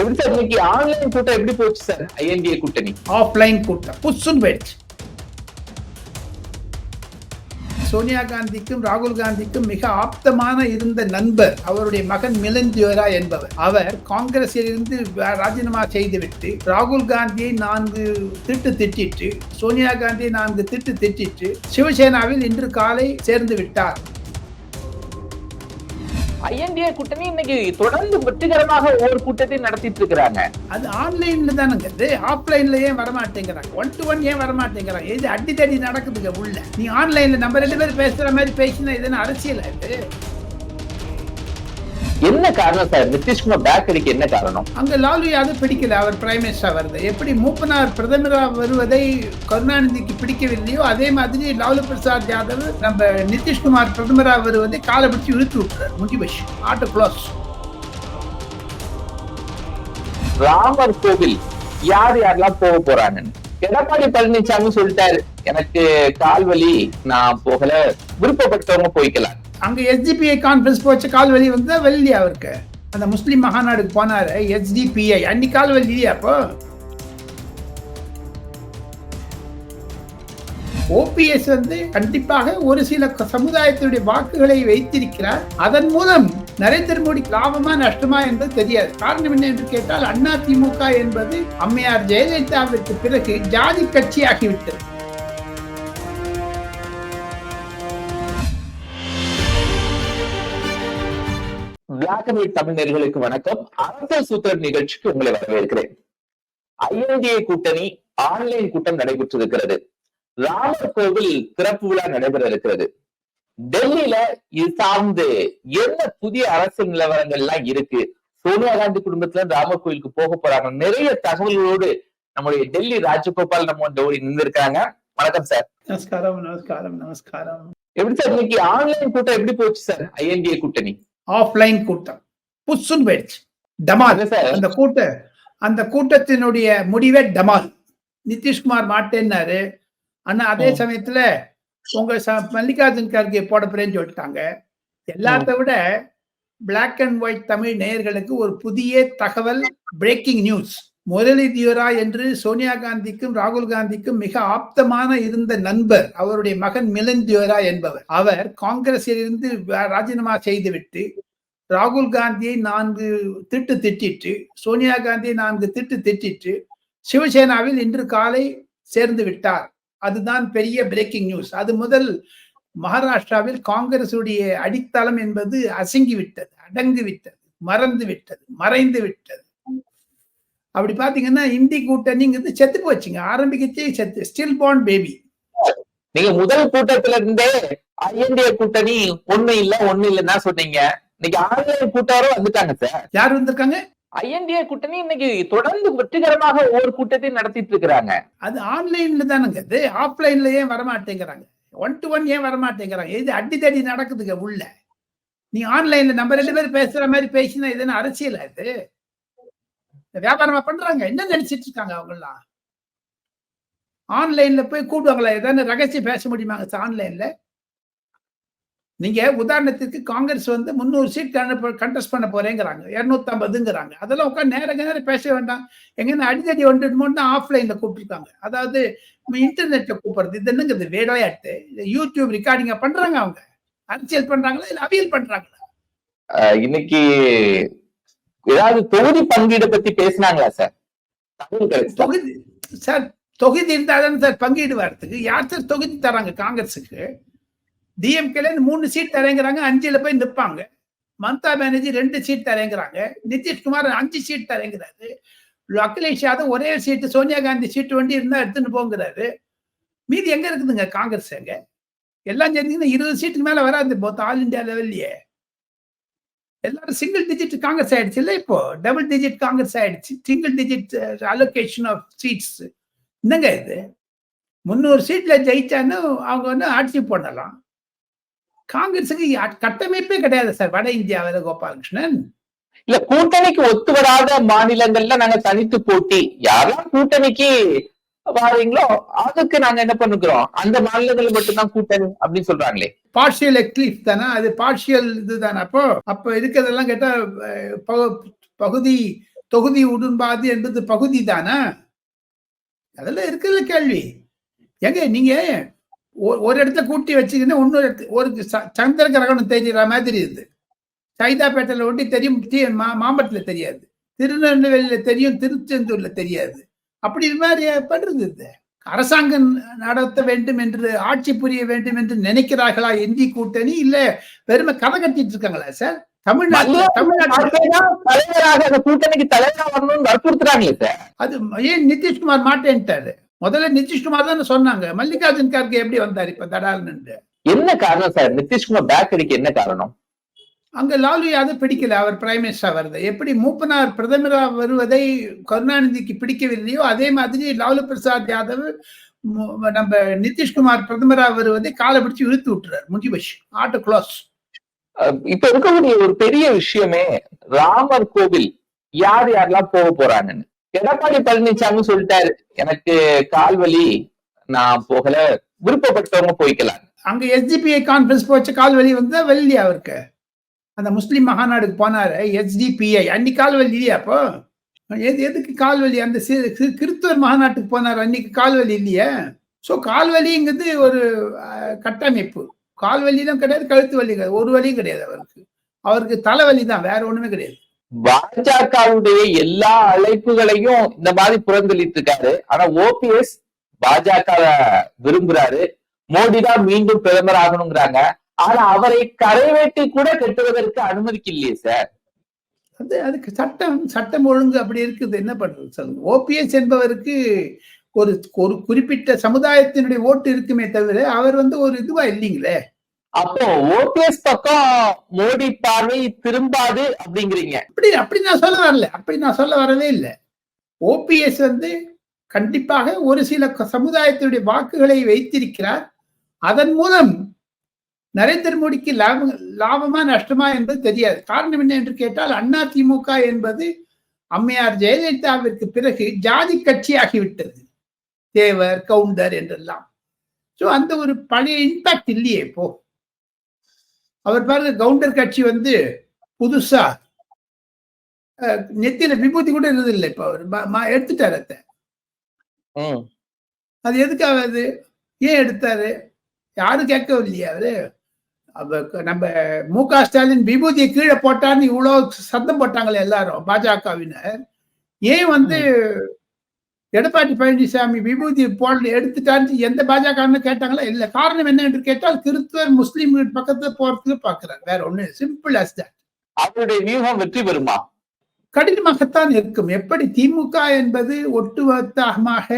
எப்படி சார் இன்னைக்கு ஆன்லைன் கூட்டம் எப்படி போச்சு சார்? ஐஎன்டிஏ கூட்டணி. ஆஃப்லைன் கூட்டம். புஷ்ஷுன்னு போயிடுச்சு சோனியா காந்திக்கும் ராகுல் காந்திக்கும் மிக ஆப்தமான இருந்த நண்பர் அவருடைய மகன் மிலன் தியோரா என்பவர். அவர் காங்கிரஸில் இருந்து ராஜினாமா செய்துவிட்டு ராகுல் காந்தியை நான்கு திட்டு திட்டிட்டு சோனியா காந்தியை நான்கு திட்டு திட்டிட்டு சிவசேனாவில் இன்று காலை சேர்ந்து விட்டார். ஐஎன்டிஏ கூட்டணி இன்னைக்கு தொடர்ந்து வெற்றிகரமாக ஒவ்வொரு கூட்டத்தையும் நடத்திட்டு இருக்கிறாங்க அது ஆன்லைன்ல தானங்க. இது ஆஃப்லைன்ல ஏன் வரமாட்டேங்கிறாங்க? ஒன் டு ஒன் ஏன் வரமாட்டேங்கிறாங்க? இது அடித்தடி நடக்குதுங்க உள்ள. நீ ஆன்லைன்ல நம்ம ரெண்டு பேரும் பேசுற மாதிரி பேசினா இதுன்னு அரசியல் இது? என்ன காரணம் சார்? நிதிஷ்குமார் பேக் அடிக்க என்ன காரணம்? அங்க லாலு யாதவ் பிடிக்கல அவர் பிரைம் மினிஸ்டர் வருது எப்படி மூப்பனார் பிரதமராக வருவதை கருணாநிதிக்கு பிடிக்கவில்லையோ அதே மாதிரி லாலு பிரசாத் யாதவ் நம்ம நிதிஷ்குமார் பிரதமராக வருவதை காலை பிடிச்சி இழுத்து விட்டுறாரு முடிஞ்சு போச்சு. ஆட்டோ க்ளோஸ் ராமர் கோவில் யார் யாரெல்லாம் போக போறாங்கன்னு? எடப்பாடி பழனிசாமி சொல்லிட்டாரு. எனக்கு கால் வலி நான் போகல. விருப்பப்பட்டவங்க போய்க்கலாம் அங்கே எஸ்டிபிஐ கான்ஃபரன்ஸ் போச்சு கால் வலி வந்து வெளியே அவருக்கு? அந்த முஸ்லீம் மகாநாடுக்கு போனாரு. எஸ்டிபிஐ அன்னைக்கு கால் வலி இல்லையா அப்போ? ஓபிஎஸ் வந்து கண்டிப்பாக ஒரு சில சமுதாயத்தினுடைய வாக்குகளை வைத்திருக்கிறார். அதன் மூலம் நரேந்திர மோடி லாபமா நஷ்டமா என்பது தெரியாது. காரணம் என்ன என்று கேட்டால் அண்ணா திமுக என்பது அம்மையார் ஜெயலலிதாவிற்கு பிறகு ஜாதி கட்சியாகிவிட்டது. ஒயிட் தமிழர்களுக்கு வணக்கம். அரசியல் சூத்திரன் நிகழ்ச்சிக்கு உங்களை வரவேற்கிறேன். ஐஎன்டிஏ கூட்டணி ஆன்லைன் கூட்டம் நடைபெற்றிருக்கிறது. ராமர் கோவில் திறப்பு விழா நடைபெற இருக்கிறது. டெல்லியில இது சார்ந்து என்ன புதிய அரசியல் நிலவரங்கள் எல்லாம் இருக்கு? சோனியா காந்தி குடும்பத்துல ராமர் கோயிலுக்கு போக போறாங்க. நிறைய தகவல்களோடு நம்முடைய டெல்லி ராஜகோபால் நம்ம ஓடி நின்றுருக்காங்க வணக்கம் சார். நமஸ்காரம் நமஸ்காரம் நமஸ்காரம். எப்படி சார் இன்னைக்கு ஆன்லைன் கூட்டம் எப்படி போச்சு சார்? ஐஎன்டிஏ கூட்டணி. ஆஃப்லைன் கூட்டம். புஷ்ஷுன்னு போயிடுச்சு. டமால். அந்த கூட்ட அந்த கூட்டத்தினுடைய முடிவே டமால். நிதிஷ்குமார் மாட்டேன்னாரு. ஆனா அதே. சமயத்துல உங்க மல்லிகார்ஜுன் கார்கே போட போறேன்னு சொல்லிட்டாங்க. எல்லாத்த விட Black அண்ட் ஒயிட் தமிழ் நேயர்களுக்கு ஒரு புதிய தகவல் பிரேக்கிங் நியூஸ் முரளி என்று சோனியா காந்திக்கும் ராகுல் காந்திக்கும் மிக ஆப்தமான இருந்த நண்பர் அவருடைய மகன் மிலன் தியோரா என்பவர். அவர் காங்கிரஸில் இருந்து ராஜினாமா செய்துவிட்டு ராகுல் காந்தியை நான்கு திட்டு திட்டிட்டு சோனியா காந்தியை நான்கு திட்டு திட்டிட்டு சிவசேனாவில் இன்று காலை சேர்ந்து விட்டார். அதுதான் பெரிய பிரேக்கிங் நியூஸ் அது முதல் மகாராஷ்டிராவில் காங்கிரசுடைய அடித்தளம் என்பது அசங்கி விட்டது விட்டது மறந்து விட்டது மறைந்து விட்டது அப்படி பாத்தீங்கன்னா இந்தி கூட்டணிங்கிறது செத்து போச்சுங்க. ஆரம்பிக்கச்சே செத்து. ஸ்டில் born பேபி நீங்க முதல் கூட்டத்துல இருந்தே ஐஎன்டிஏ கூட்டணி ஒண்ணு இல்ல ஒண்ணு இல்லன்னா சொன்னீங்க. இன்னைக்கு ஆன்லைன் கூட்டாரும் வந்துட்டாங்க சார். யார் வந்திருக்காங்க? ஐஎன்டிஏ கூட்டணி இன்னைக்கு தொடர்ந்து வெற்றிகரமாக ஒவ்வொரு கூட்டத்தையும் நடத்திட்டு இருக்கிறாங்க. அது ஆன்லைன்ல தானுங்க. இது ஆஃப்லைன்ல ஏன் வரமாட்டேங்கிறாங்க? ஒன் டு ஒன் ஏன் வரமாட்டேங்கிறாங்க? இது அடி தடி நடக்குதுங்க உள்ள. நீ ஆன்லைன்ல நம்ம ரெண்டு பேரும் பேசுற மாதிரி பேசினா இது என்ன அரசியல் இது? வியாபாரமா பண்றாங்க? என்ன நினைச்சிட்டு இருக்காங்க அவங்க எல்லாம் ஆன்லைன்ல போய் கூப்பிடுவாங்களா ஏதாவது ரகசியம் பேச முடியுமாங்க ஆன்லைன்ல நீங்க உதாரணத்துக்கு காங்கிரஸ் வந்து முந்நூறு சீட் கண்டெஸ்ட் பண்ண போறேங்கிறாங்க. இரநூத்தம்பதுங்கிறாங்க. அதெல்லாம் உட்காந்து நேரம் நேரம் பேச வேண்டாம். எங்கன்னா அடிதடி வந்துட்டு தான் ஆஃப்லைன்ல கூப்பிட்டுருக்காங்க. அதாவது நம்ம இன்டர்நெட்ல கூப்பிடுறது. இது என்னங்கிறது? விளையாட்டு யூடியூப் ரெக்கார்டிங்க பண்றாங்க அவங்க? அரசியல் பண்றாங்களா? இல்ல அவியல் பண்றாங்களா? இன்னைக்கு ஏதாவது தொகுதி பங்கீடு பத்தி பேசினாங்களா சார் தொகுதி சார் தொகுதி இருந்தாதானே சார் பங்கீடு வரதுக்கு யார் சார் தொகுதி தராங்க காங்கிரஸுக்கு? டிஎம்கேல இருந்து மூணு சீட் தரேங்கிறாங்க அஞ்சுல போய் நிற்பாங்க மம்தா பானர்ஜி ரெண்டு சீட் தரேங்கிறாங்க. நிதிஷ்குமார் அஞ்சு சீட் தரேங்கிறாரு. அகிலேஷ் யாதவ் ஒரே சீட்டு சோனியா காந்தி சீட்டு வண்டி இருந்தா எடுத்துன்னு போங்கிறாரு. மீதி எங்க இருக்குதுங்க காங்கிரஸ் எங்க? எல்லாம் சேர்ந்தீங்கன்னா இருபது சீட்டுக்கு மேல வராது மொத்தம் ஆல் இந்தியா லெவல்லையே எல்லாரும் சிங்கிள் டிஜிட் காங்கிரஸ் ஆயிடுச்சு இல்லை இப்போ? டபுள் டிஜிட் காங்கிரஸ் ஆயிடுச்சு. Single digit allocation of seats என்னங்க இது? முந்நூறு சீட்ல ஜெயிச்சான்னு அவங்க வந்து ஆட்சி போடலாம். காங்கிரஸுக்கு கட்டமைப்பே கிடையாது சார். வட இந்தியாவில் கோபாலகிருஷ்ணன். இல்ல கூட்டணிக்கு ஒத்து வராத மாநிலங்கள்ல நாங்க தனித்து போட்டி. யாரெல்லாம் கூட்டணிக்கு வாரீங்களோ? அதுக்கு நாங்க என்ன பண்ணுகிறோம் அந்த மாநிலங்கள் மட்டும்தான் கூட்டணி அப்படின்னு சொல்றாங்களே. பார்ஷியல் எக்லிஃப் தானே? அது பார்ஷியல் இதுதானே அப்போ அப்போ இருக்கிறதெல்லாம் கேட்டா பகு- பகுதி தொகுதி உடன்பாது என்பது பகுதி தானா? அதெல்லாம் இருக்கிற கேள்வி. எங்க நீங்க ஒ- ஒரு இடத்துல கூட்டி வச்சுக்கின்னு இன்னொரு ஒரு ச- சந்திர கிரகணம் தெரியற மாதிரி இருந்து சைதாப்பேட்டையில ஒட்டி தெரியும் மா- மாம்பட்டில் தெரியாது. திருநெல்வேலியில தெரியும் திருச்செந்தூர்ல தெரியாது. அப்படி இது மாதிரி பண்றது இது அரசாங்கம் நடத்த வேண்டும் என்று ஆட்சி புரிய வேண்டும் என்று நினைக்கிறார்களா இந்தி கூட்டணி? இல்ல வெறுமை கதை கட்டிட்டு இருக்காங்களா சார்? தமிழ்நாட்டுல தமிழ்நாட்டுல தலைவராக அந்த கூட்டணிக்கு தலைவரா வரணும்னு வற்புறுத்துறாங்களே சார். அது ஏன் நிதிஷ்குமார் மாட்டேன்ட்டாரு? முதல்ல நிதிஷ்குமார் தானே சொன்னாங்க. மல்லிகார்ஜுன் கார்கே எப்படி வந்தார் இப்ப தடால்னு என்ன காரணம் சார்? நிதிஷ்குமார் பேக் அடிக்க என்ன காரணம்? அங்க லாலு யாதவ் பிடிக்கல அவர் பிரைம் மினிஸ்டர் வருது எப்படி மூப்பனார் பிரதமராக வருவதை கருணாநிதிக்கு பிடிக்கவில்லையோ அதே மாதிரி லாலு பிரசாத் யாதவ் நம்ம நிதிஷ்குமார் பிரதமராக வருவதை காலை பிடிச்சு இழுத்து விட்டுறாரு முடிஞ்சு ஆட்டோ க்ளோஸ் இப்ப இருக்கக்கூடிய ஒரு பெரிய விஷயமே ராமர் கோவில் யார் யாரெல்லாம் போக போறாங்கன்னு. எடப்பாடி பழனிசாமி சொல்லிட்டாரு எனக்கு கால்வலி நான் போகல விருப்பப்பட்டவங்க போய்க்கலாம் அங்க எஸ்டிபிஐ கான்ஃபரன்ஸ் போச்சு கால் வலி வந்தா வெளியே அவருக்கு? அந்த முஸ்லீம் மகாநாடுக்கு போனாரு எஸ்டிபிஐ அன்னைக்கு கால் வலி இல்லையா அப்போ? எது எதுக்கு கால் வலி அந்த கிறிஸ்துவர் மகாநாட்டுக்கு போனார் அன்னைக்கு கால் வலி இல்லையா? ஸோ கால் வலிங்கிறது ஒரு கட்டமைப்பு. கால் வலியும் கிடையாது கழுத்து வலி கிடையாது. ஒரு வலியும் கிடையாது அவருக்கு. அவருக்கு தலைவலி தான் வேற ஒண்ணுமே கிடையாது. பாஜகவுடைய எல்லா அழைப்புகளையும் இந்த மாதிரி புறந்தளித்து இருக்காரு ஆனா ஓபிஎஸ் பாஜக விரும்புறாரு. மோடி தான் மீண்டும் பிரதமர் ஆகணுங்கிறாங்க. ஆனா அவரை கரைவேட்டி கூட கட்டுவதற்கு அனுமதிக்கு இல்லையே சார். அது அதுக்கு சட்டம் சட்டம் ஒழுங்கு அப்படி இருக்குது. என்ன பண்றது சொல்லுங்க. ஓபிஎஸ் என்பவருக்கு ஒரு ஒரு குறிப்பிட்ட சமுதாயத்தினுடைய ஓட்டு இருக்குமே தவிர அவர் வந்து ஒரு இதுவா இல்லைங்களே. அப்போ ஓபிஎஸ் பக்கம் மோடி பார்வை திரும்பாது அப்படிங்கிறீங்க. அப்படி அப்படி நான் சொல்ல வரல. அப்படி நான் சொல்ல வரவே இல்லை. ஓபிஎஸ் வந்து கண்டிப்பாக ஒரு சில சமுதாயத்தினுடைய வாக்குகளை வைத்திருக்கிறார். அதன் மூலம் நரேந்திர மோடிக்கு லாபம் லாபமா நஷ்டமா என்பது தெரியாது. காரணம் என்ன என்று கேட்டால் அண்ணா திமுக என்பது அம்மையார் ஜெயலலிதாவிற்கு பிறகு ஜாதி கட்சியாகிவிட்டது. தேவர் கவுண்டர் என்றெல்லாம். ஸோ அந்த ஒரு பழைய இம்பாக்ட் இல்லையே இப்போ. அவர் பாருங்க கவுண்டர் கட்சி வந்து புதுசா நெத்தியில விபூதி கூட இருந்தது இல்லை இப்போ அவர். எடுத்துட்டாரு அதை. ம். அது எதுக்காக அது? ஏன் எடுத்தாரு? யாரும் கேட்கவில்லையா அவரு? அப்ப க- நம்ம மு க ஸ்டாலின் விபூதியை கீழே போட்டான்னு இவ்வளோ சத்தம் போட்டாங்களே எல்லாரும் பாஜகவினர். ஏன் வந்து எடப்பாடி பழனிசாமி விபூதி போட எடுத்துட்டான்னு எந்த பாஜகன்னு கேட்டாங்களா? இல்லை காரணம் என்ன என்று கேட்டால் கிறிஸ்துவர் முஸ்லீம் பக்கத்துல போறதுக்கு பாக்குறாரு. வேற ஒண்ணு சிம்பிள் அஸ் தட் அவருடைய வியூகம் வெற்றி பெறுமா? கடினமாகத்தான் இருக்கும். எப்படி? திமுக என்பது ஒட்டுமொத்தமாக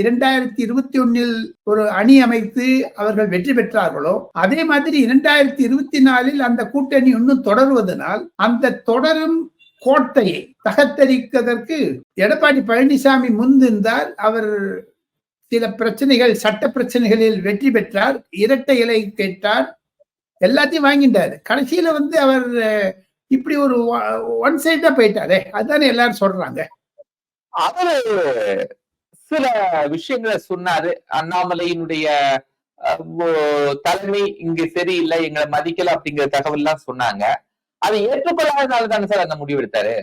இரண்டாயிரத்தி இருபத்தி ஒன்னில் ஒரு அணி அமைத்து அவர்கள் வெற்றி பெற்றார்களோ அதே மாதிரி இரண்டாயிரத்தி இருபத்தி நாலில் அந்த கூட்டணி இன்னும் தொடருவதனால் அந்த தொடரும் கோட்டையை தகர்த்தரிப்பதற்கு எடப்பாடி பழனிசாமி முன்னிருந்தார் அவர் சில பிரச்சனைகள் சட்ட பிரச்சனைகளில் வெற்றி பெற்றார். இரட்டை இலை கேட்டார். எல்லாத்தையும் வாங்கிட்டார். கடைசியில வந்து அவர் இப்படி ஒரு ஒன் சைடா போயிட்டாரே அதுதானே எல்லாரும் சொல்றாங்க. அவரு சில விஷயங்களை சொன்னாரு. அண்ணாமலையினுடைய தலைமை இங்க சரியில்லை எங்களை மதிக்கல அப்படிங்கிற தகவல் எல்லாம் சொன்னாங்க. அதை ஏற்றுக்கொள்ளாதனால தானே சார் அந்த முடிவு எடுத்தாரு?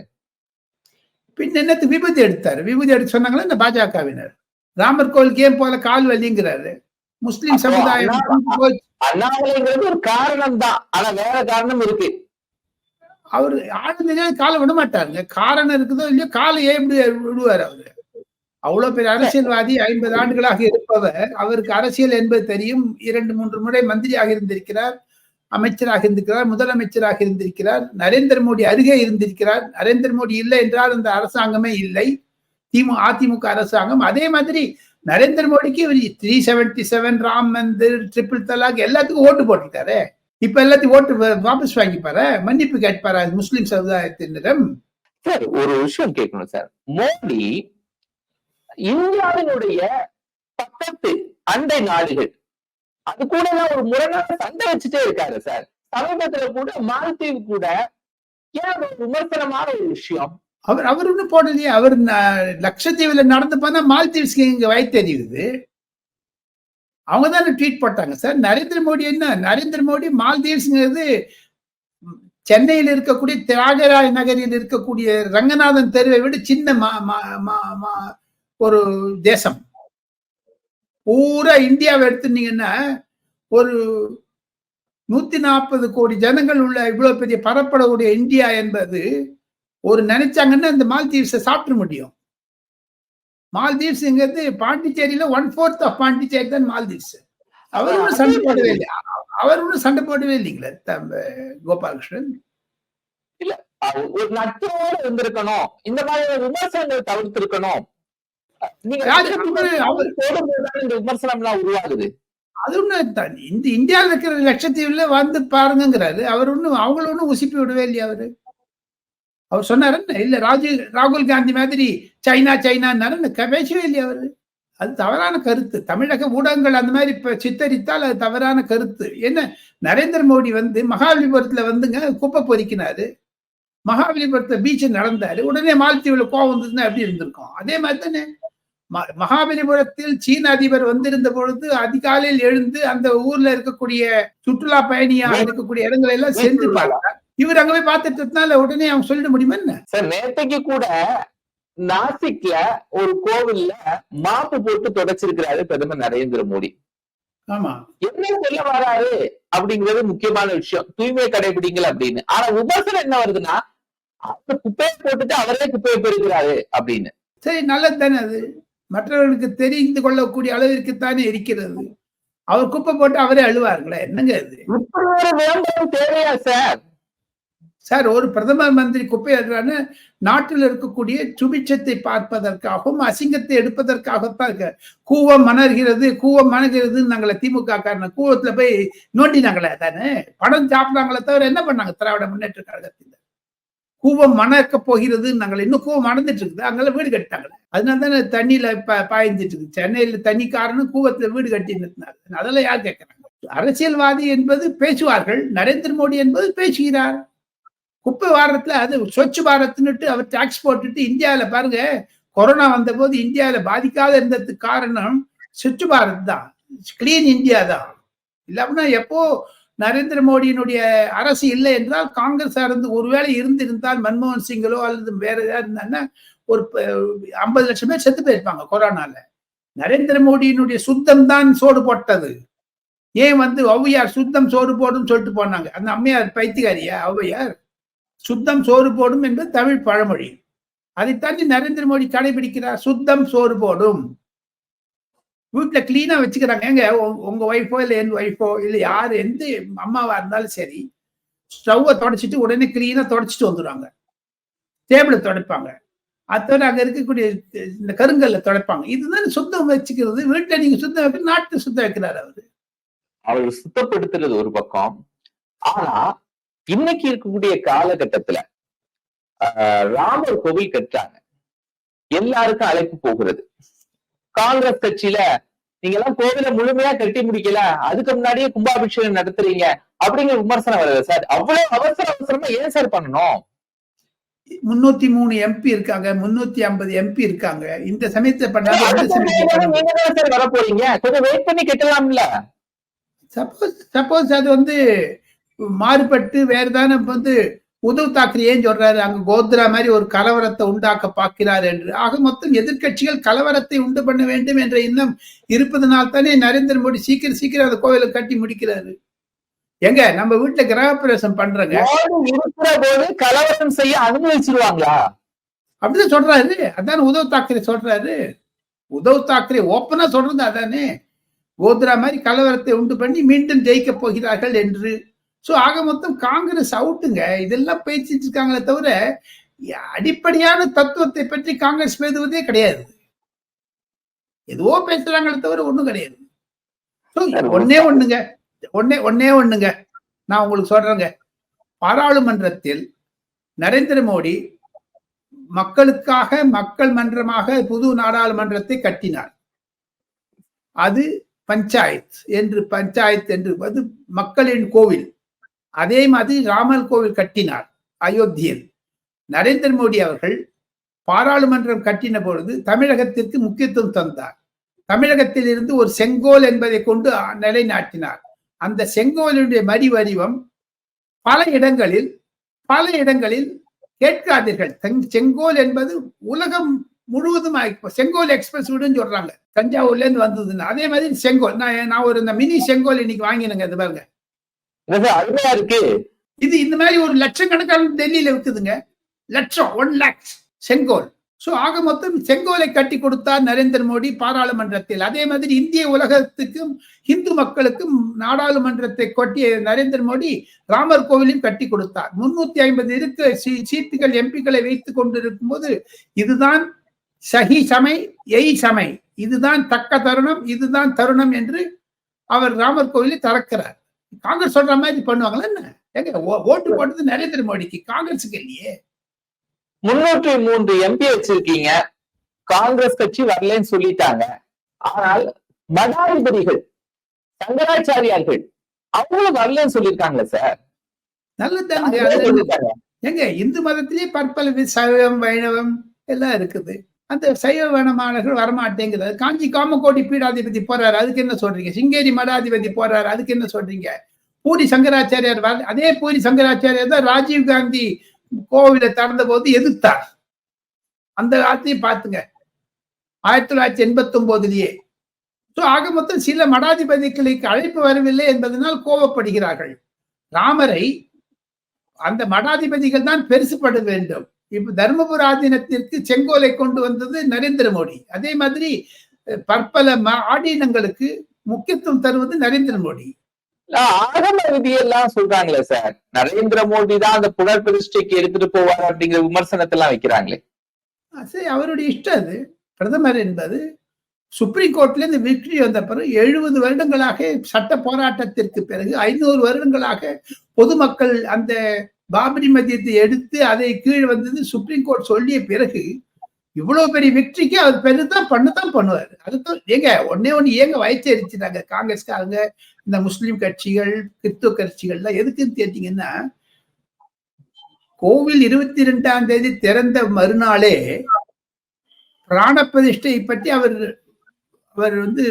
பின் என்னத்து விபூதி எடுத்தாரு. விபூதி எடுத்து சொன்னாங்களா? இந்த பாஜகவினர். ராமர் கோயிலுக்கு ஏன் போல கால் வலிங்கிறாரு? முஸ்லிம் சமுதாயம் அண்ணாமலைங்கிறது ஒரு காரணம் தான் ஆனா வேற காரணம் இருக்கு. அவர் ஆளுநரே காலை விட மாட்டாருங்க. காரணம் இருக்குதோ இல்லையோ காலை ஏன் இப்படி விடுவார் அவரு? அவ்வளவு பெரிய அரசியல்வாதி ஐம்பது ஆண்டுகளாக இருப்பவர். அவருக்கு அரசியல் என்பது தெரியும். இரண்டு மூன்று முறை மந்திரியாக இருந்திருக்கிறார் அமைச்சராக இருந்திருக்கிறார் முதலமைச்சராக இருந்திருக்கிறார் நரேந்திர மோடி அருகே இருந்திருக்கிறார். நரேந்திர மோடி இல்லை என்றால் அந்த அரசாங்கமே இல்லை. திமு அதிமுக அரசாங்கம் அதே மாதிரி நரேந்திர மோடிக்கு three seventy seven Ram Mandir triple talaq எல்லாத்துக்கும் ஓட்டு போட்டிருக்காரு. இப்ப எல்லாத்தையும் ஓட்டு வாபஸ் வாங்கிப்பாரு? மன்னிப்பு கேட்பாரா? முஸ்லிம் சமுதாயத்தினரிடம்? சார் ஒரு விஷயம் கேட்கணும் சார். மோடி இந்தியாவினுடைய பக்கத்து அண்டை நாடுகள். அது கூட எல்லாம் ஒரு முரணான சண்டை வச்சுட்டே இருக்காரு சார். சமீபத்துல கூட மாலத்தீவு கூட ஏன் விமர்சனமான ஒரு விஷயம்? அவர் அவர் ஒன்றும் போடலையே. அவர் லட்சத்தீவுல நடந்து போனா மால்தீவ்ஸ்க்கு இங்க வயிற்றுது அவங்க தானே ட்வீட் போட்டாங்க. சார் நரேந்திர மோடி என்ன? நரேந்திர மோடி மால்தீவ்ஸ்ங்கிறது சென்னையில் இருக்கக்கூடிய தியாகராய நகரில் இருக்கக்கூடிய ரங்கநாதன் தெருவை விட சின்ன மா- மா- மா- மா- ஒரு தேசம். பூரா இந்தியாவை எடுத்துட்டீங்கன்னா ஒரு நூத்தி நாற்பது கோடி ஜனங்கள் உள்ள இவ்வளவு பெரிய பரப்படக்கூடிய இந்தியா என்பது ஒரு நினைச்சாங்கன்னா இந்த மால்தீவ்ஸை சாப்பிட முடியும். மால்தீவ்ஸ்ங்கிறது பாண்டிச்சேரியில ஒன் ஃபோர்த் ஆஃப் பாண்டிச்சேரி தான் மால்தீவ்ஸ். அவர் ஒன்றும் சண்டை போடவே இல்லை. அவர் ஒன்றும் சண்டை போடவே இல்லைங்களே கோபாலகிருஷ்ணன்? அஹ் ஒரு நட்போடு இருந்திருக்கணும். இந்த மாதிரி விமர்சனங்கள் தவிர்த்திருக்கணும். இந்தியாவில் இருக்கிற லட்சத்தீவுல வந்து பாருங்கங்கிறாரு. அவர் ஒன்றும் அவங்கள ஒன்றும் உசிப்பி விடவே இல்லையா அவரு? அவர் சொன்னாரு? இல்ல ராஜீவ் ராகுல் காந்தி மாதிரி சைனா சைனான்னு பேசவே இல்லையா அவரு? அது தவறான கருத்து. தமிழக ஊடகங்கள் அந்த மாதிரி இப்ப சித்தரித்தால் அது தவறான கருத்து. என்ன நரேந்திர மோடி வந்து மகாபலிபுரத்துல வந்துங்க குப்பை பொறிக்கினாரு. மகாபலிபுரத்துல பீச் நடந்தாரு. உடனே மாலத்தீவுல கோவம் வந்ததுன்னா எப்படி இருந்திருக்கும்? அதே மாதிரி தானே. மகாபலிபுரத்தில் சீன அதிபர் வந்திருந்த பொழுது அதிகாலையில் எழுந்து அந்த ஊர்ல இருக்கக்கூடிய சுற்றுலா பயணியா இருக்கக்கூடிய இடங்களை எல்லாம் சென்று பார்த்தார். இவர் அங்க போய் பார்த்துட்டதுனால உடனே அவங்க சொல்லிட முடியுமா என்ன? சார் நேத்தைக்கு கூட நாசிக்ல ஒரு கோவில்ல மாப்பு போட்டு தொடச்சிருக்கிறாரு பிரதமர் நரேந்திர மோடி. ஆமா. என்ன சொல்ல வராரு அப்படிங்கிறது முக்கியமான விஷயம். தூய்மை கடைபிடிங்கள் அப்படின்னு. ஆனா விமர்சனம் என்ன வருதுன்னா அந்த குப்பையை போட்டுட்டு அவரே குப்பையை பெறுகிறாரு அப்படின்னு. சரி நல்லது தானே அது. மற்றவர்களுக்கு தெரிந்து கொள்ளக்கூடிய அளவிற்கு தானே இருக்கிறது. அவர் குப்பை போட்டு அவரே அழுவார்களே. என்னங்க ஒரு விளம்பரம் தேவையா சார்? சார் ஒரு பிரதமர் மந்திரி குப்பை அழுறான்னு நாட்டில் இருக்கக்கூடிய சுபிட்சத்தை பார்ப்பதற்காகவும் அசிங்கத்தை எடுப்பதற்காகத்தான் இருக்க கூவம் மணர்கிறது கூவம் மணர்கிறது நாங்கள திமுக காரணம். கூவத்துல போய் நோண்டினாங்களே தானே படம் சாப்பிட்டாங்களே தவிர என்ன பண்ணாங்க? திராவிட முன்னேற்ற கழகத்தில் கூவம் மணக்க போகிறது நாங்கள் இன்னும் கூவம் மணந்துட்டு இருக்குது. அங்கெல்லாம் வீடு கட்டிட்டாங்களே. அதனால தானே தண்ணியில ப பாய்ந்துட்டு இருக்கு சென்னையில தண்ணி காரணம் கூவத்துல வீடு கட்டி கட்டினதுனால அதெல்லாம் யார் கேட்கறாங்க? அரசியல்வாதி என்பது பேசுவார்கள். நரேந்திர மோடி என்பது பேசுகிறார். குப்பை வாரத்துல அது ஸ்வச் பாரத்னுட்டு அவர் டாக்ஸ் போட்டுட்டு இந்தியாவில பாருங்க கொரோனா வந்த போது இந்தியாவில பாதிக்காத இருந்ததுக்கு காரணம் ஸ்வச் பாரத் தான். கிளீன் இந்தியா தான். இல்லாமனா எப்போ நரேந்திர மோடியினுடைய அரசு இல்லை என்றால் காங்கிரஸ் இருந்து ஒருவேளை இருந்திருந்தால் மன்மோகன் சிங்களோ அல்லது வேற ஏதாவது இருந்தாங்கன்னா ஒரு ஐம்பது லட்சம் பேர் செத்து போயிருப்பாங்க கொரோனால. நரேந்திர மோடியினுடைய சுத்தம் தான் சோடு போட்டது. ஏன் வந்து ஔவையார் சுத்தம் சோறு போடும் சொல்லிட்டு போனாங்க. அந்த அம்மையார் பைத்தியக்காரியா? ஔவையார்? சுத்தம் சோறு போடும் என்பது தமிழ் பழமொழி. அதைத்தாண்டி நரேந்திர மோடி கடைபிடிக்கிறார் சுத்தம் சோறு போடும். வீட்டில் கிளீனா வச்சுக்கிறாங்க. எங்க உங்க- ஒய்ஃபோ இல்ல என் ஒய்ஃபோ இல்ல யாரு எந்த அம்மாவா இருந்தாலும் சரி ஸ்டவ்வை தொடச்சிட்டு உடனே கிளீனா தொடச்சிட்டு வந்துடுவாங்க டேபிளை துடைப்பாங்க. அத்தோட அங்க இருக்கக்கூடிய இந்த கருங்கல்ல தொடைப்பாங்க. இதுதான் சுத்தம் வச்சுக்கிறது. வீட்டுல நீங்க சுத்தம் வைக்க நாட்டு சுத்தம் வைக்கிறார் அவரு. அவர் சுத்தப்படுத்துறது ஒரு பக்கம். ஆனா இன்னைக்கு இருக்கக்கூடிய காலகட்டத்துல ராமர் கோவில் கட்டுறாங்க. எல்லாருக்கும் அழைப்பு போகிறது. காங்கிரஸ் கட்சியில நீங்க எல்லாம் கோவில முழுமையா கட்டி முடிக்கல அதுக்கு முன்னாடியே கும்பாபிஷேகம் நடத்துறீங்க அப்படிங்கிற விமர்சனம் வருது சார். அவ்வளவு அவசர அவசரமா ஏன் சார் பண்ணணும்? முன்னூத்தி மூணு எம்பி இருக்காங்க முன்னூத்தி ஐம்பது எம்பி இருக்காங்க. இந்த சமயத்தை பண்ணாங்க வர போறீங்க கொஞ்சம் வெயிட் பண்ணி கட்டலாம்ல. சப்போஸ் சப்போஸ் அது வந்து மாறுபட்டு வேற தானே வந்து உத்தவ் தாக்கரே ஏன் சொல்றாரு? அங்க கோத்ரா மாதிரி ஒரு கலவரத்தை உண்டாக்க பார்க்கிறார் என்று. ஆக மொத்தம் எதிர்க்கட்சிகள் கலவரத்தை உண்டு பண்ண வேண்டும் என்ற எண்ணம் இருப்பதனால் தானே நரேந்திர மோடி சீக்கிரம் சீக்கிரம் அந்த கோவிலை கட்டி முடிக்கிறாரு. எங்க? நம்ம வீட்டுல கிரகப்பிரவேசம் பண்றங்க. இருக்கிற போது கலவரம் செய்ய அனுமதிச்சிருவாங்களா? அப்படிதான் சொல்றாரு. அதான் உத்தவ் தாக்கரே சொல்றாரு. உத்தவ் தாக்கரே ஓப்பனா சொல்றது அதானே. கோத்ரா மாதிரி கலவரத்தை உண்டு பண்ணி மீண்டும் ஜெயிக்க போகிறார்கள் என்று சோ ஆக மொத்தம் காங்கிரஸ் அவுட்டுங்க. இதெல்லாம் பேசிட்டு இருக்காங்களே தவிர அடிப்படையான தத்துவத்தை பற்றி காங்கிரஸ் பேசுவதே கிடையாது. எதுவோ பேசுறாங்களே தவிர ஒண்ணும் கிடையாது. ஒண்ணே ஒண்ணுங்க. ஒண்ணே ஒண்ணே ஒண்ணுங்க. நான் உங்களுக்கு சொல்றேங்க. பாராளுமன்றத்தில் நரேந்திர மோடி மக்களுக்காக மக்கள் மன்றமாக புது நாடாளுமன்றத்தை கட்டினார். அது பஞ்சாயத் என்று பஞ்சாயத் என்று அது மக்களின் கோவில். அதே மாதிரி ராமர் கோவில் கட்டினார் அயோத்தியில். நரேந்திர மோடி அவர்கள் பாராளுமன்றம் கட்டின பொழுது தமிழகத்திற்கு முக்கியத்துவம் தந்தார். தமிழகத்தில் இருந்து ஒரு செங்கோல் என்பதை கொண்டு நிலைநாட்டினார். அந்த செங்கோலினுடைய மடி வடிவம் பல இடங்களில் பல இடங்களில் கேட்காதீர்கள். செங்கோல் என்பது உலகம் முழுவதும் செங்கோல் எக்ஸ்பிரஸ் வீடுன்னு சொல்றாங்க. தஞ்சாவூர்ல இருந்து வந்ததுன்னு. அதே மாதிரி செங்கோல். நான் நான் ஒரு இந்த மினி செங்கோல் இன்னைக்கு வாங்கினேங்க இது பாருங்க. அருமையா இருக்கு. இது இந்த மாதிரி ஒரு லட்சக்கணக்கான டெல்லியில இருக்குதுங்க லட்சம் ஒன் லேக்ஸ் செங்கோல். சோ ஆக மொத்தம் செங்கோலை கட்டி கொடுத்தார் நரேந்திர மோடி பாராளுமன்றத்தில். அதே மாதிரி இந்திய உலகத்துக்கும் இந்து மக்களுக்கும் நாடாளுமன்றத்தை கொட்டிய நரேந்திர மோடி ராமர் கோவிலையும் கட்டி கொடுத்தார். முன்னூத்தி ஐம்பது இருக்க சீட்டுகள் எம்பிக்களை வைத்துக் கொண்டிருக்கும் போது இதுதான் சஹி சமை எய் சமை. இதுதான் தக்க தருணம் இதுதான் தருணம் என்று அவர் ராமர் கோவிலை திறக்கிறார் காங்கிரஸ் சொல்ற மாதிரி பண்ணுவாங்களா என்ன? ஏங்க ஓட்டு போட்டது நரேந்திர மோடிக்கு காங்கிரஸுக்கு இல்லையே. முன்னூற்றி மூன்று எம்பி வச்சிருக்கீங்க காங்கிரஸ் கட்சி வரலன்னு சொல்லிட்டாங்க. ஆனால் மடாதிபதிகள் சங்கராச்சாரியார்கள் அவங்களும் வரலன்னு சொல்லியிருக்காங்களே சார். சொல்லிட்டாங்க. எங்க இந்து மதத்திலேயே பற்பல சைவம் வைணவம் எல்லாம் இருக்குது. அந்த சைவ வைணமானர்கள் வரமாட்டேங்கிறது. காஞ்சி காமக்கோடி பீடாதிபதி போறாரு அதுக்கு என்ன சொல்றீங்க? சிங்கேரி மடாதிபதி போறாரு அதுக்கு என்ன சொல்றீங்க? பூரி சங்கராச்சாரியார் வர- அதே பூரி சங்கராச்சாரியார் தான் ராஜீவ் காந்தி கோவிலை திறந்த போது எதிர்த்தார். அந்த காலத்தையும் பார்த்துங்க. ஆயிரத்தி தொள்ளாயிரத்தி எண்பத்தி ஒன்பதுலயே ஸோ ஆக மொத்தம் சில மடாதிபதிகளுக்கு அழைப்பு வரவில்லை என்பதனால் கோபப்படுகிறார்கள் ராமரை அந்த மடாதிபதிகள் தான் பெருசுபட வேண்டும். இப்ப தர்மபுர ஆதீனத்திற்கு செங்கோலை கொண்டு வந்தது நரேந்திர மோடி. அதே மாதிரி பற்பல ஆதீனங்களுக்கு முக்கியத்துவம் தருவது நரேந்திர மோடி. ஆகம விதியெல்லாம் சொல்றாங்களே சார். நரேந்திர மோடி தான் அந்த புகழ் பிரதிஷ்டைக்கு எடுத்துட்டு போவார் அப்படிங்கிற விமர்சனத்தை எல்லாம் வைக்கிறாங்களே சரி அவருடைய இஷ்டம் அது. பிரதமர் என்பது சுப்ரீம் கோர்ட்ல இருந்து விக்டரி வந்த பிறகு எழுபது வருடங்களாக சட்ட போராட்டத்திற்கு பிறகு ஐநூறு வருடங்களாக பொதுமக்கள் அந்த பாபரி மத்தியத்தை எடுத்து அதை கீழ் வந்தது சுப்ரீம் கோர்ட் சொல்லிய பிறகு இவ்வளவு பெரிய விக்டரிக்கு அவர் பெருதான் பண்ணதான் பண்ணுவார். அதுதான் ஏங்க ஒன்னே ஒண்ணு ஏங்க வயச்சரிச்சுட்டாங்க காங்கிரஸ்காரங்க இந்த முஸ்லிம் கட்சிகள் கிறிஸ்துவ கட்சிகள்லாம் எதுக்குன்னு கேட்டீங்கன்னா கோவில் இருபத்தி ரெண்டாம் தேதி திறந்த மறுநாளே பிராண பிரதிஷ்டையை பற்றி அவர் அவர் வந்து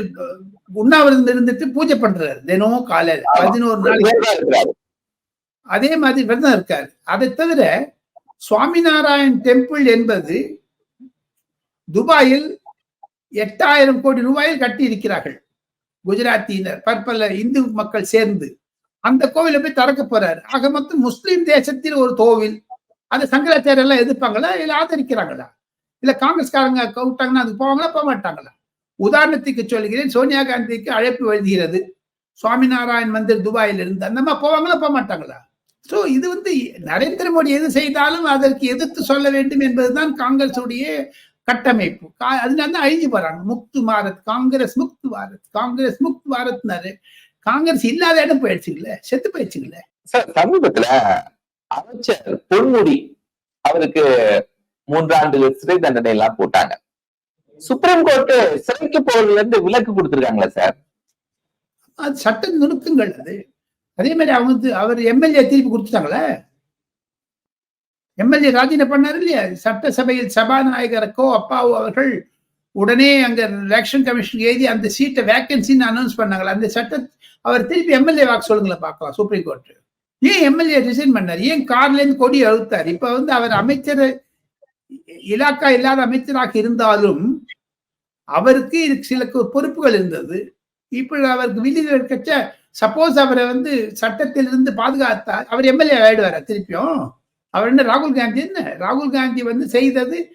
உண்ணாவிரதம் இருந்துட்டு பூஜை பண்றாரு. தினமும் காலையில பதினோரு நாள். அதே மாதிரி விரதம் இருக்காரு. அதை தவிர சுவாமிநாராயண் டெம்பிள் என்பது துபாயில் எட்டாயிரம் கோடி ரூபாயில் கட்டி இருக்கிறார்கள் குஜராத்தியினர் பற்பல இந்து மக்கள் சேர்ந்து. அந்த கோவிலை போய் திறக்க போறாரு. ஆக மொத்தம் முஸ்லிம் தேசத்தில் ஒரு கோவில் அது சங்கராச்சாரியர் எல்லாம் எதிர்ப்பாங்களா? இல்ல ஆதரிக்கிறாங்களா? இல்ல காங்கிரஸ்காரங்க விட்டாங்கன்னா அதுக்கு போவாங்களா? போக மாட்டாங்களா? உதாரணத்துக்கு சொல்கிறேன் சோனியா காந்திக்கு அழைப்பு எழுதுகிறது. சுவாமிநாராயண் மந்திர் துபாயில் இருந்து அந்த மாதிரி போவாங்களா? போக மாட்டாங்களா? சோ இது வந்து நரேந்திர மோடி எது செய்தாலும் அதற்கு எதிர்த்து சொல்ல வேண்டும் என்பதுதான் காங்கிரசுடைய கட்டமைப்பு. அதனால தான் அழிஞ்சு போறாங்க. முக்து பாரத் காங்கிரஸ் முக்து பாரத் காங்கிரஸ் முக்து பாரத்னாரு. காங்கிரஸ் இல்லாத இடம் போயிடுச்சுங்களே செத்து போயிடுச்சுங்களே சார் சமீபத்துல அமைச்சர் பொன்முடி அவருக்கு மூன்றாண்டு சிறை தண்டனை எல்லாம் போட்டாங்க. சுப்ரீம் கோர்ட் சிறைக்கு போறதுல இருந்து விலக்கு கொடுத்திருக்காங்களா சார்? அது சட்ட நுணுக்கங்கள் அது. அதே மாதிரி அவங்க அவர் எம்எல்ஏ திருப்பி கொடுத்துட்டாங்களே? எம்எல்ஏ ராஜினாமா பண்ணாரு இல்லையா? சட்டசபையில் சபாநாயகருக்கோ அப்பாவோ அவர்கள் உடனே அங்க எலெக்ஷன் கமிஷன் எழுதி அந்த சீட்டை வேக்கன்சின்னு அனௌன்ஸ் பண்ணாங்களா. அந்த சட்ட அவர் திருப்பி எம்எல்ஏ வாக்கு சொல்லுங்களேன் பார்க்கலாம் சுப்ரீம் கோர்ட் ஏன் எம்எல்ஏ ரிசைன் பண்ணார்? ஏன் கார்லேருந்து கொடி அழுத்தார்? இப்ப வந்து அவர் அமைச்சர் இலாக்கா இல்லாத அமைச்சராக இருந்தாலும் அவருக்கு சில பொறுப்புகள் இருந்தது. இப்ப அவருக்கு விதிகள் கட்ச சப்போஸ் அவரை வந்து சட்டத்திலிருந்து பாதுகாத்தார் அவர் எம்எல்ஏ ஆயிடுவாரா திருப்பியும்? அவர் என்ன ராகுல் காந்தி என்ன? ராகுல் காந்தி வந்து செய்தது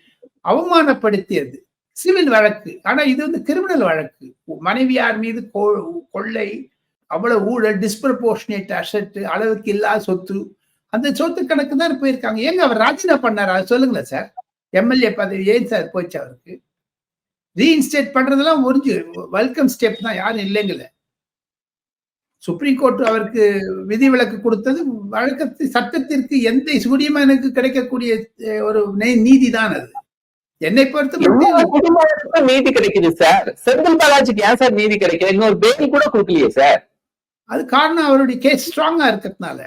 அவமானப்படுத்தியது. சிவில் வழக்கு. ஆனா இது வந்து கிரிமினல் வழக்கு. மனைவியார் மீது கொ- கொள்ளை அவ்வளவு ஊழல் டிஸ்ப்ரபோர்ஷனேட் அசட் அளவுக்கு இல்லாத சொத்து. அந்த சொத்து கணக்கு தான் போயிருக்காங்க. ஏங்க அவர் ராஜினாமா பண்ணாரா? சொல்லுங்களேன் சார் எம்எல்ஏ பதவி ஏன் சார் போச்சு அவருக்கு? ரீஇன்ஸ்டேட் பண்றதெல்லாம் முடிஞ்சு. வெல்கம் ஸ்டெப் தான் யாரும் இல்லைங்களே. சுப்ரீம் கோர்ட் அவருக்கு விதிவிலக்கு கொடுத்தது. வழக்கத்து சட்டத்திற்கு எந்த குடிமகனுக்கு கிடைக்கக்கூடிய ஒரு நீதி தான் அது. என்னை பொறுத்த நீதி கிடைக்குது சார். செந்தில் பாலாஜிக்கு ஏன் சார் நீதி கிடைக்கல? இன்னொரு பெயில் கூட கொடுக்கலையே சார். அது காரணம் அவருடைய கேஸ் ஸ்ட்ராங்கா இருக்கிறதுனால.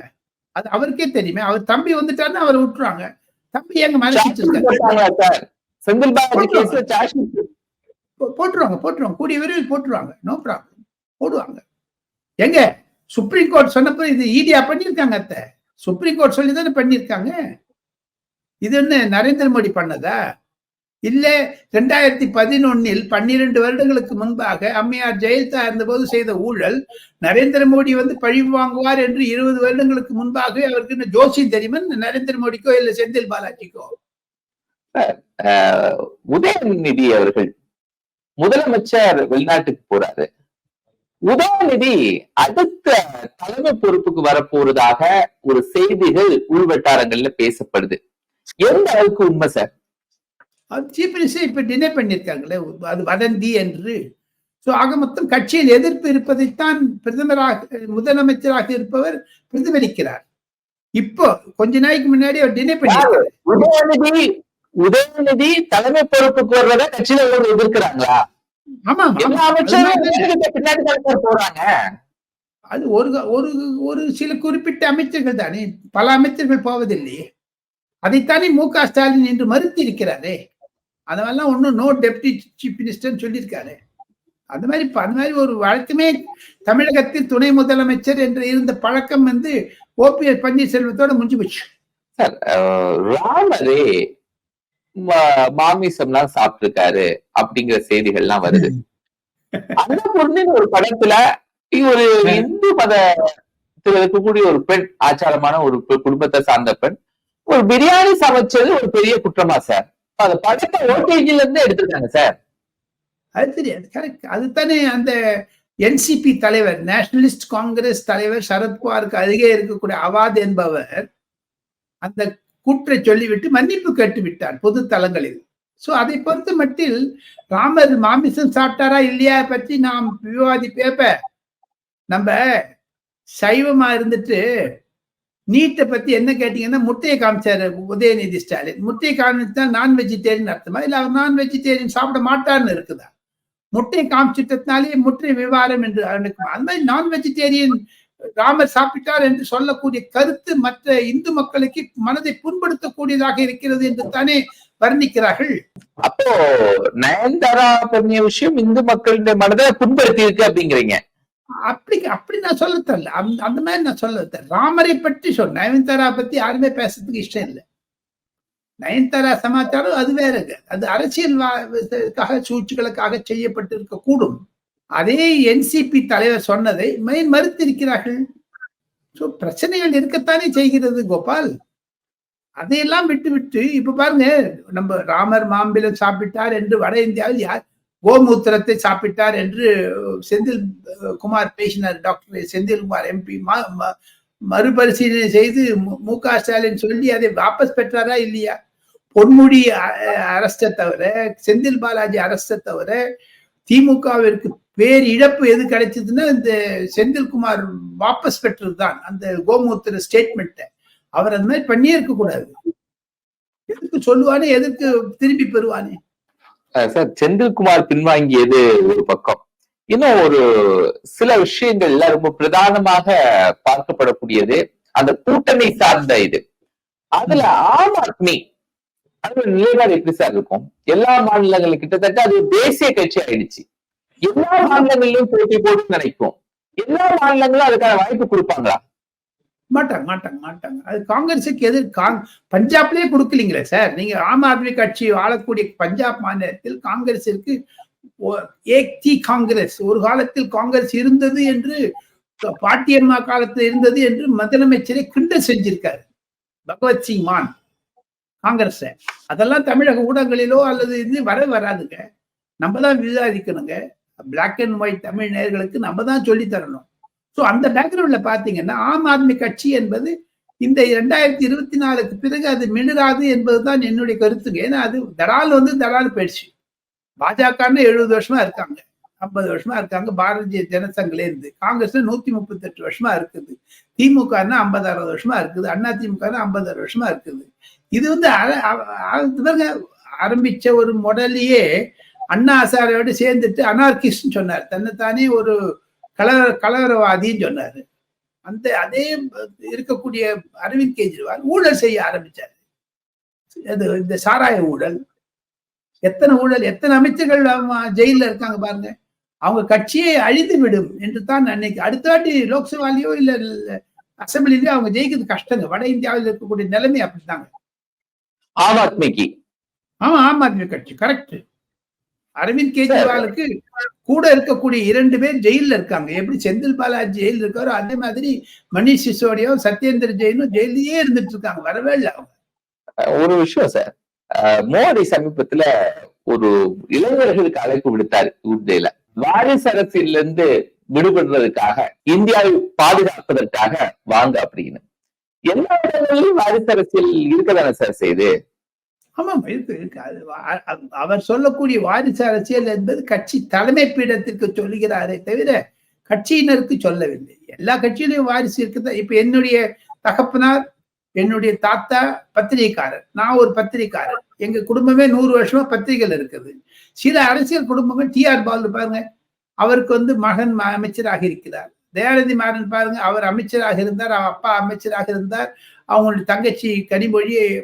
அது அவருக்கே தெரியுமே. அவர் தம்பி வந்துட்டாருன்னா அவர் விட்டுறாங்க தம்பி எங்க சார்? செந்தில் பாலாஜி ஷீட் போட்டுருவாங்க போட்டுருவாங்க. கூடிய விரைவில் போட்டுருவாங்க. நோ ப்ராப்ளம் போடுவாங்க. எங்க? சுப்ரீம் கோர்ட் சொன்னப்ப இது ஈடியா பண்ணியிருக்காங்க அத்தை. சுப்ரீம் கோர்ட் சொல்லி தானே பண்ணியிருக்காங்க? இது என்ன நரேந்திர மோடி பண்ணதா? இல்ல ரெண்டாயிரத்தி பதினொன்னில் பன்னிரண்டு வருடங்களுக்கு முன்பாக அம்மையார் ஜெயலலிதா இருந்தபோது செய்த ஊழல் நரேந்திர மோடி வந்து பழி வாங்குவார் என்று இருபது வருடங்களுக்கு முன்பாக அவருக்கு என்ன ஜோசியம் தெரியுமா? நரேந்திர மோடிக்கோ இல்ல செந்தில் பாலாஜிக்கோ? உதயநிதி அவர்கள் முதலமைச்சர் வெளிநாட்டுக்கு போறாரு. உதயநிதி அடுத்த தலைமை பொறுப்புக்கு வரப்போறதாக ஒரு செய்திகள் உள்வட்டாரங்கள்ல பேசப்படுது. எந்த அளவுக்கு உண்மை சார்? அது சீஃப் மினிஸ்டர் இப்ப டினை பண்ணியிருக்காங்களே அது வதந்தி என்று. ஸோ ஆக மொத்தம் கட்சியில் எதிர்ப்பு இருப்பதைத்தான் பிரதமராக முதலமைச்சராக இருப்பவர் பிரதிபலிக்கிறார். இப்போ கொஞ்ச நாளைக்கு முன்னாடி அவர் டினை பண்ணியிருக்காரு. உதயநிதி உதயநிதி தலைமை பொறுப்புக்கு வர்றத கட்சியில எதிர்க்கிறாங்களா? அது ஒரு ஒரு ஒரு சில குறிப்பிட்ட அமைச்சர்கள் தானே. பல அமைச்சர்கள் போவதில்லையே அதைத்தானே மு க ஸ்டாலின் என்று மறுத்து இருக்கிறாரே அதெல்லாம் ஒன்றும் நோ டெப்டி சீஃப் மினிஸ்டர்னு சொல்லியிருக்காரு. அந்த மாதிரி அந்த மாதிரி ஒரு வழக்கமே தமிழகத்தில் துணை முதலமைச்சர் என்று இருந்த பழக்கம் வந்து ஓபிஎஸ் பன்னீர்செல்வத்தோட முடிஞ்சு போச்சு. சார் ராமரே மாமிசம்லாம் சாப்பிட்டிருக்காரு அப்படிங்கிற செய்திகள்லாம் வருது. அந்த பொண்ணுன்னு ஒரு படத்துல ஒரு இந்து மதத்தில் இருக்கக்கூடிய ஒரு பெண் ஆச்சாரமான ஒரு குடும்பத்தை சார்ந்த பெண் ஒரு பிரியாணி சமைச்சது ஒரு பெரிய குற்றமா சார் அந்த படத்தை ஓடிஜில இருந்து எடுத்திருக்காங்க சார் அது தெரியாது. கரெக்ட் அதுதானே அந்த என்சிபி தலைவர் நேஷனலிஸ்ட் காங்கிரஸ் தலைவர் சரத்பவாருக்கு அருகே இருக்கக்கூடிய அவாத் என்பவர் அந்த கூற்றை சொல்லிவிட்டு மன்னிப்பு கேட்டு விட்டார் பொது தளங்களில் சோ அதை பொறுத்த மட்டில் ராமர் மாமிசம் சாப்பிட்டாரா இல்லையா பற்றி நாம் விவாதிப்பேப்ப நம்ம சைவமா இருந்துட்டு நீட்டை பத்தி என்ன கேட்டீங்கன்னா முட்டையை காமிச்சாரு உதயநிதி ஸ்டாலின். முட்டையை காமிச்சா நான் வெஜிடேரியன் அர்த்தமா? இல்ல அவர் நான் வெஜிடேரியன் சாப்பிட மாட்டார்னு இருக்குதா? முட்டையை காமிச்சிட்டதுனாலே முட்டை விவகாரம் என்று அந்த மாதிரி நான் வெஜிடேரியன் ராமர் சாப்பிட்டார் என்று சொல்லக்கூடிய கருத்து மற்ற இந்து மக்களுக்கு மனதை புண்படுத்தக்கூடியதாக இருக்கிறது என்று தானே வர்ணிக்கிறார்கள். அப்போ நயன்தாரா பண்ணிய விஷயம் இந்து மக்களுடைய மனதை புண்படுத்தி இருக்கு அப்படிங்கிறீங்க. அப்படி அப்படி நான் சொல்ல தரல அந்த மாதிரி நான் சொல்ல தரல ராமரை பற்றி சொன்ன நயன்தாரா பத்தி யாருமே பேசுறதுக்கு இஷ்டம் இல்லை. நயன்தாரா சமாச்சாரம் அது வேறங்க. அது அரசியல் சூழ்ச்சிகளுக்காக செய்யப்பட்டிருக்க கூடும் அதே என்சிபி தலைவர் சொன்னதை மறுத்திருக்கிறார்கள். ஸோ பிரச்சனைகள் இருக்கத்தானே செய்கிறது கோபால்? அதையெல்லாம் விட்டு விட்டு இப்ப பாருங்க நம்ம ராமர் மாம்பிளம் சாப்பிட்டார் என்று வட இந்தியாவில் யார் கோமூத்திரத்தை சாப்பிட்டார் என்று செந்தில் குமார் பேசினார். டாக்டர் செந்தில்குமார் எம்பி மறுபரிசீலனை செய்து மு க ஸ்டாலின் சொல்லி அதை வாபஸ் பெற்றாரா இல்லையா? பொன்முடி அரஸ்ட தவிர செந்தில் பாலாஜி அரஸ்ட தவிர திமுகவிற்கு வேறு இழப்பு எது கிடைச்சதுன்னா இந்த செந்தில்குமார் வாபஸ் பெற்றதுதான். அந்த கோமூத்திர ஸ்டேட்மெண்ட்டை அவர் அந்த மாதிரி பண்ணியே இருக்க கூடாது எதுக்கு சொல்லுவானே எதுக்கு திருப்பி பெறுவானே? சார் செந்தில்குமார் பின்வாங்கியது ஒரு பக்கம். இன்னும் ஒரு சில விஷயங்கள்ல ரொம்ப பிரதானமாக பார்க்கப்படக்கூடியது அந்த கூட்டணி சார்ந்த இது. அதுல ஆம் ஆத்மி அது நிலைப்பாடு எப்படி சார் இருக்கும்? எல்லா மாநிலங்களும் கிட்டத்தட்ட அது தேசிய கட்சி ஆயிடுச்சு. எல்லா மாநிலங்களிலும் போட்டி போட்டு நினைக்கும். எல்லா மாநிலங்களும் அதுக்கான வாய்ப்பு கொடுப்பாங்களா? மாட்டாங்க மாட்டாங்க மாட்டாங்க. அது காங்கிரஸுக்கு எதிர் காங் பஞ்சாப்லயே கொடுக்கலீங்களே சார். நீங்க ஆம் ஆத்மி கட்சி ஆளக்கூடிய பஞ்சாப் மாநிலத்தில் காங்கிரஸிற்கு ஏக்தி காங்கிரஸ். ஒரு காலத்தில் காங்கிரஸ் இருந்தது என்று பாட்டியம்மா காலத்தில் இருந்தது என்று முதலமைச்சரை கிண்டல் செஞ்சிருக்காரு. பகவத் சிங் மான் காங்கிரஸ். அதெல்லாம் தமிழக ஊடகங்களிலோ அல்லது இது வர வராதுங்க. நம்ம தான் விவாதிக்கணுங்க. பிளாக் அண்ட் ஒயிட் தமிழ் நேர்களுக்கு நம்ம தான் சொல்லி தரணும். ஸோ அந்த பேக்ரவுண்ட்ல பாத்தீங்கன்னா ஆம் ஆத்மி கட்சி என்பது இந்த இரண்டாயிரத்தி இருபத்தி நாலுக்கு பிறகு அது மிளராது என்பதுதான் என்னுடைய கருத்துங்க. ஏன்னா அது தடால் வந்து தடால் போயிடுச்சு. பாஜகன்னு எழுபது வருஷமா இருக்காங்க. ஐம்பது வருஷமா இருக்காங்க பாரதிய ஜனசங்கில இருந்து காங்கிரஸ்ல நூத்தி முப்பத்தி எட்டு வருஷமா இருக்குது. திமுகன்னா ஐம்பது அறுபது வருஷமா இருக்குது. அண்ணா திமுக ஐம்பது வருஷமா இருக்குது. இது வந்து ஆரம்பிச்ச ஒரு முடலையே அண்ணா அசாரையோடு சேர்ந்துட்டு அனார்கிஸ்ட் சொன்னார். தன்னைத்தானே ஒரு கலவர கலவரவாதின்னு சொன்னாரு. அந்த அதே இருக்கக்கூடிய அரவிந்த் கெஜ்ரிவால் ஊழல் செய்ய ஆரம்பிச்சாரு. அது இந்த சாராய ஊழல். எத்தனை ஊழல் எத்தனை அமைச்சர்கள் ஜெயில இருக்காங்க பாருங்க. அவங்க கட்சியை அழித்து விடும் என்று தான் அன்னைக்கு அடுத்த வாட்டி லோக்சபாலையோ இல்ல அசம்பிளிலே அவங்க ஜெயிக்கிறது கஷ்டங்க. வட இந்தியாவில் இருக்கக்கூடிய நிலைமை அப்படித்தாங்க ஆம் ஆத்மிக்கு. ஆமா ஆம் ஆத்மி கட்சி கரெக்ட் அரவிந்த் கெஜ்ரிவாலுக்கு கூட இருக்கக்கூடிய இரண்டு பேர் ஜெயில்ல இருக்காங்க. எப்படி செந்தில் பாலாஜி ஜெயில இருக்காரோ அதே மாதிரி மணிஷ் சிசோடியாவும் சத்யேந்திர ஜெயினும் ஜெயிலே இருந்துட்டு இருக்காங்க. வரவே இல்லை ஒரு விஷயம் சார் மோடி சமீபத்துல ஒரு இளைஞர்களுக்கு அழைப்பு விடுத்தாரு ஊர்தேல வாரிசு அரசியல்ல இருந்து விடுபடுறதுக்காக இந்தியாவை பாதுகாப்பதற்காக வாங்க அப்படின்னு. எல்லா இடங்களிலும் வாரிசு அரசியல் இருக்கதானே சார் செய்யுது ஆமாம் இருக்கு அவர் சொல்லக்கூடிய வாரிசு அரசியல் என்பது கட்சி தலைமை பீடத்திற்கு சொல்லுகிறாரே தவிர கட்சியினருக்கு சொல்லவில்லை. எல்லா கட்சியிலையும் வாரிசு இருக்குதா? இப்ப என்னுடைய தகப்பனார் என்னுடைய தாத்தா பத்திரிகைக்காரர். நான் ஒரு பத்திரிகைக்காரர். எங்க குடும்பமே நூறு வருஷமா பத்திரிகைகள் இருக்குது. சில அரசியல் குடும்பங்கள் டிஆர் பாலு பாருங்க அவருக்கு வந்து மகன் அமைச்சராக இருக்கிறார். தயாநிதி மாறன் பாருங்க அவர் அமைச்சராக இருந்தார் அவர் அப்பா அமைச்சராக இருந்தார் அவங்களுடைய தங்கச்சி கனிமொழி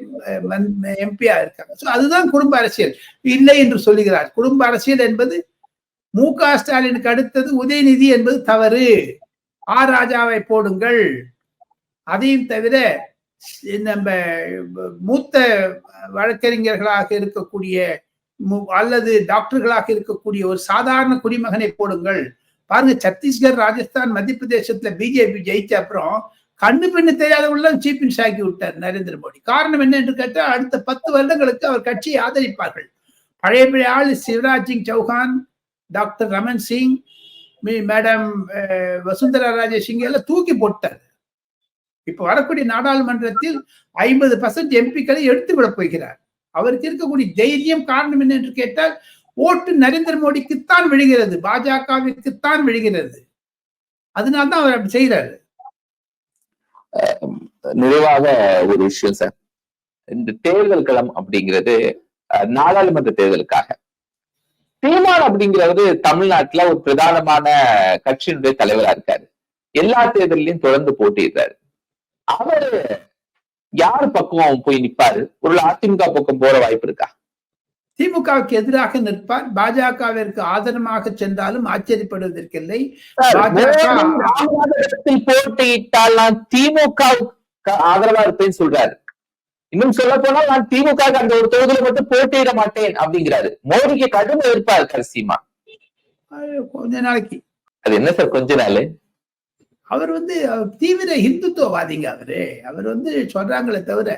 எம்பியா இருக்காங்க. ஸோ அதுதான் குடும்ப அரசியல். இல்லை என்று சொல்லுகிறார். குடும்ப அரசியல் என்பது மு க ஸ்டாலினுக்கு அடுத்தது உதயநிதி என்பது தவறு. ஆர் ராஜாவை போடுங்கள். அதையும் தவிர நம்ம மூத்த வழக்கறிஞர்களாக இருக்கக்கூடிய மு- அல்லது டாக்டர்களாக இருக்கக்கூடிய ஒரு சாதாரண குடிமகனை போடுங்கள். பாருங்க சத்தீஸ்கர் ராஜஸ்தான் மத்திய பிரதேசத்துல பிஜேபி ஜெயிச்ச அப்புறம் கண்ணு பெண்ணு தெரியாதவங்கள சீஃப் மினிஸ்டர் ஆக்கி விட்டார் நரேந்திர மோடி. காரணம் என்ன என்று கேட்டால் அடுத்த பத்து வருடங்களுக்கு அவர் கட்சியை ஆதரிப்பார்கள். பழைய பழைய ஆள் சிவராஜ் சிங் சௌஹான் டாக்டர் ரமன் சிங் மீ- மேடம் வசுந்தரா ராஜே சிங் எல்லாம் தூக்கி போட்டார். இப்ப வரக்கூடிய நாடாளுமன்றத்தில் ஐம்பது பர்சன்ட் எம்பிக்களை எடுத்து விட போகிறார். அவருக்கு இருக்கக்கூடிய தைரியம் காரணம் என்ன என்று கேட்டால் ஓட்டு நரேந்திர மோடிக்குத்தான் விழுகிறது பாஜகவிற்குத்தான் விழுகிறது. அதனால்தான் அவர் அப்படி செய்கிறாரு. நிறைவாக ஒரு விஷயம் சார். இந்த தேர்தல் களம் அப்படிங்கிறது அஹ், நாடாளுமன்ற தேர்தலுக்காக. சீமான் அப்படிங்கிறது தமிழ்நாட்டுல ஒரு பிரதானமான கட்சியினுடைய தலைவரா இருக்காரு. எல்லா தேர்தலையும் தொடர்ந்து போட்டிடுறாரு அவரு யார் பக்கம் போய் நிப்பாரு? ஒரு அதிமுக பக்கம் போற வாய்ப்பு இருக்கா? திமுகவுக்கு எதிராக நிற்பார். பாஜகவிற்கு ஆதரமாக சென்றாலும் ஆச்சரியப்படுவதற்கில்லை. போட்டியிட்டால் நான் திமுகவுக்கு ஆதரவா இருப்பேன்னு சொல்றாரு. இன்னும் சொல்ல போனா நான் திமுக அந்த ஒரு தொகுதியில மட்டும் போட்டியிட மாட்டேன் அப்படிங்கிறாரு. மோடிக்கு கடும் எதிர்ப்பா இருக்காரு சீமா கொஞ்ச நாளைக்கு. அது என்ன சார் கொஞ்ச நாள்? அவர் வந்து தீவிர இந்துத்துவவாதிங்க அவரு. அவர் வந்து சொல்றாங்களே தவிர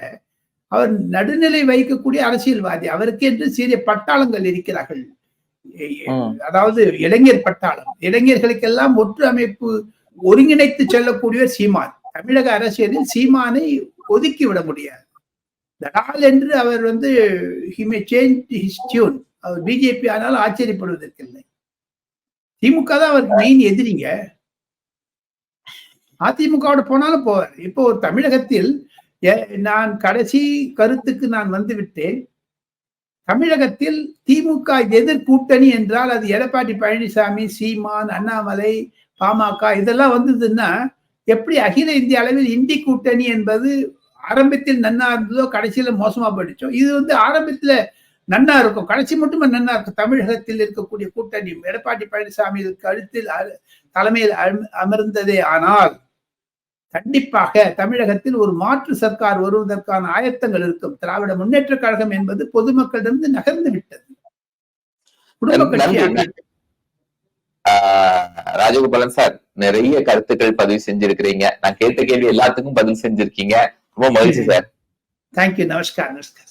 அவர் நடுநிலை வைக்கக்கூடிய அரசியல்வாதி. அவருக்கு என்று சீரிய பட்டாளங்கள் இருக்கிறார்கள். அதாவது இளைஞர் பட்டாளம். இளைஞர்களுக்கெல்லாம் ஒற்று அமைப்பு ஒருங்கிணைத்து செல்லக்கூடியவர் சீமான். தமிழக அரசியலில் சீமானை ஒதுக்கி விட முடியாது. தடால் என்று அவர் வந்து he may change his tune our BJP ஆனாலும் ஆச்சரியப்படுவதற்கில்லை. திமுக தான் அவருக்கு மெயின் எதிரிங்க. அதிமுகவோட போனாலும் போவார். இப்போ ஒரு தமிழகத்தில் நான் கடைசி கருத்துக்கு நான் வந்துவிட்டேன் தமிழகத்தில் திமுக எதிர்கூட்டணி என்றால் அது எடப்பாடி பழனிசாமி சீமான் அண்ணாமலை பாமக இதெல்லாம் வந்ததுன்னா எப்படி அகில இந்திய அளவில் இந்தி கூட்டணி என்பது ஆரம்பத்தில் நன்னா இருந்ததோ கடைசியில மோசமா போயிடுச்சோ? இது வந்து ஆரம்பத்துல நன்னா இருக்கும். கடைசி மட்டுமே நன்னா இருக்கும். தமிழகத்தில் இருக்கக்கூடிய கூட்டணி எடப்பாடி பழனிசாமி கழுத்தில் தலைமையில் அம- அமர்ந்ததே ஆனால் கண்டிப்பாக தமிழகத்தில் ஒரு மாற்று சர்க்கார் வருவதற்கான ஆயத்தங்கள் இருக்கும். திராவிட முன்னேற்ற கழகம் என்பது பொதுமக்களிடமிருந்து நகர்ந்து விட்டது. குடும்ப கட்சி ராஜகோபாலன் சார் நிறைய கருத்துக்கள் பதிவு செஞ்சிருக்கிறீங்க. நான் கேட்ட கேள்வி எல்லாத்துக்கும் பதில் செஞ்சிருக்கீங்க. ரொம்ப மகிழ்ச்சி சார். தேங்க்யூ நமஸ்கார் நமஸ்கார்